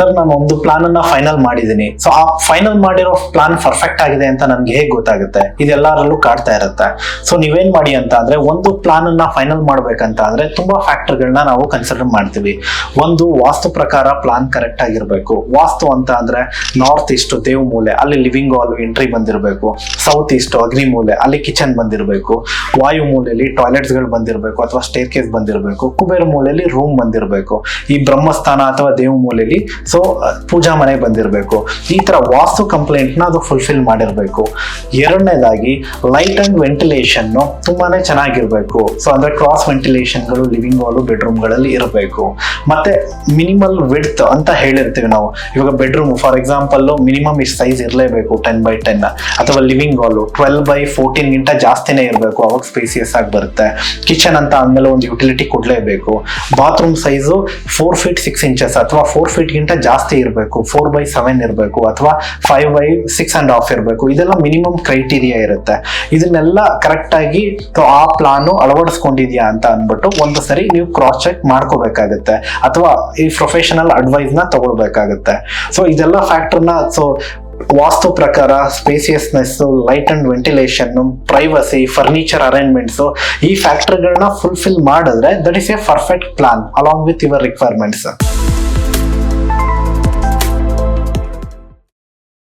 Sir, ನಾನು ಒಂದು plan ಅನ್ನ ಫೈನಲ್ ಮಾಡಿದೀನಿ. ಸೊ ಆ ಫೈನಲ್ ಮಾಡಿರೋ ಪ್ಲಾನ್ ಪರ್ಫೆಕ್ಟ್ ಆಗಿದೆ ಅಂತ ನನ್ಗೆ ಹೇಗೆ ಗೊತ್ತಾಗುತ್ತೆ? ಇದೆಲ್ಲರಲ್ಲೂ ಕಾಡ್ತಾ ಇರುತ್ತೆ. ಸೊ ನೀವೇನ್ ಮಾಡಿ ಅಂತ ಅಂದ್ರೆ ಒಂದು ಪ್ಲಾನ್ ಅನ್ನ ಫೈನಲ್ ಮಾಡ್ಬೇಕಂತ ಅಂದ್ರೆ ತುಂಬಾ ಫ್ಯಾಕ್ಟರ್ಗಳನ್ನ ನಾವು ಕನ್ಸಿಡರ್ ಮಾಡ್ತೀವಿ. ಒಂದು ವಾಸ್ತು ಪ್ರಕಾರ ಪ್ಲಾನ್ ಕರೆಕ್ಟ್ ಆಗಿರ್ಬೇಕು. ವಾಸ್ತು ಅಂತ ಅಂದ್ರೆ ನಾರ್ತ್ ಈಸ್ಟ್ ದೇವ್ ಮೂಲೆ, ಅಲ್ಲಿ ಲಿವಿಂಗ್ ಹಾಲ್ ಎಂಟ್ರಿ ಬಂದಿರಬೇಕು. ಸೌತ್ ಈಸ್ಟ್ ಅಗ್ನಿ ಮೂಲೆ, ಅಲ್ಲಿ ಕಿಚನ್ ಬಂದಿರಬೇಕು. ವಾಯು ಮೂಲೆಯಲ್ಲಿ ಟಾಯ್ಲೆಟ್ಸ್ಗಳು ಬಂದಿರಬೇಕು ಅಥವಾ ಸ್ಟೇರ್ ಕೇಸ್ ಬಂದಿರಬೇಕು. ಕುಬೇರ ಮೂಲೆಯಲ್ಲಿ ರೂಮ್ ಬಂದಿರಬೇಕು. ಈ ಬ್ರಹ್ಮಸ್ಥಾನ ಅಥವಾ ದೇವ ಮೂಲೆಯಲ್ಲಿ ಸೊ ಪೂಜಾ ಮನೆಗೆ ಬಂದಿರಬೇಕು. ಈ ಥರ ವಾಸ್ತು ಕಂಪ್ಲೇಂಟ್ನ ಅದು ಫುಲ್ಫಿಲ್ ಮಾಡಿರಬೇಕು. ಎರಡನೇದಾಗಿ ಲೈಟ್ ಆ್ಯಂಡ್ ವೆಂಟಿಲೇಷನ್ನು ತುಂಬಾ ಚೆನ್ನಾಗಿರಬೇಕು. ಸೊ ಅಂದರೆ ಕ್ರಾಸ್ ವೆಂಟಿಲೇಷನ್ಗಳು ಲಿವಿಂಗ್ ಹಾಲು ಬೆಡ್ರೂಮ್ಗಳಲ್ಲಿ ಇರಬೇಕು. ಮತ್ತು ಮಿನಿಮಲ್ ವಿಡ್ತ್ ಅಂತ ಹೇಳಿರ್ತೀವಿ ನಾವು. ಇವಾಗ ಬೆಡ್ರೂಮ್ ಫಾರ್ ಎಕ್ಸಾಂಪಲ್ಲು ಮಿನಿಮಮ್ ಇಷ್ಟು ಸೈಜ್ ಇರಲೇಬೇಕು ಟೆನ್ ಬೈ ಟೆನ್ ಅಥವಾ ಲಿವಿಂಗ್ ಹಾಲು ಟ್ವೆಲ್ ಬೈ ಫೋರ್ಟೀನ್ಗಿಂತ ಜಾಸ್ತಿನೇ ಇರಬೇಕು, ಅವಾಗ ಸ್ಪೇಸಿಯಸ್ ಆಗಿ ಬರುತ್ತೆ. ಕಿಚನ್ ಅಂತ ಅಂದಮೇಲೆ ಒಂದು ಯುಟಿಲಿಟಿ ಕೊಡಲೇಬೇಕು. Bathroom size four feet six inches ಅಥವಾ ಫೋರ್ ಫೀಟ್ ಗಿಂತ ಜಾಸ್ತಿ ಇರಬೇಕು ಫೋರ್ ಬೈ ಸೆವೆನ್ ಇರಬೇಕು ಅಥವಾ five by six and half ಇರಬೇಕು. ಇದೆಲ್ಲ ಮಿನಿಮಮ್ ಕ್ರೈಟೀರಿಯಾ ಇರುತ್ತೆ. ಇದನ್ನೆಲ್ಲ ಕರೆಕ್ಟಾಗಿ ಆ ಪ್ಲಾನು ಅಳವಡಿಸ್ಕೊಂಡಿದ್ಯಾ ಅಂತ ಅಂದ್ಬಿಟ್ಟು ಒಂದು ಸರಿ ನೀವು ಕ್ರಾಸ್ ಚೆಕ್ ಮಾಡ್ಕೋಬೇಕಾಗುತ್ತೆ ಅಥವಾ ಈ ಪ್ರೊಫೆಷನಲ್ ಅಡ್ವೈಸ್ನ ತಗೊಳ್ಬೇಕಾಗುತ್ತೆ. ಸೊ ಇದೆಲ್ಲ ಫ್ಯಾಕ್ಟರ್ನ ಸೊ ವಾಸ್ತು ಪ್ರಕಾರ spaciousness light and ventilation privacy furniture arrangements ಈ ಫ್ಯಾಕ್ಟರ್ಗಳನ್ನ ಫುಲ್ಫಿಲ್ ಮಾಡಿದ್ರೆ that is a perfect plan along with your requirements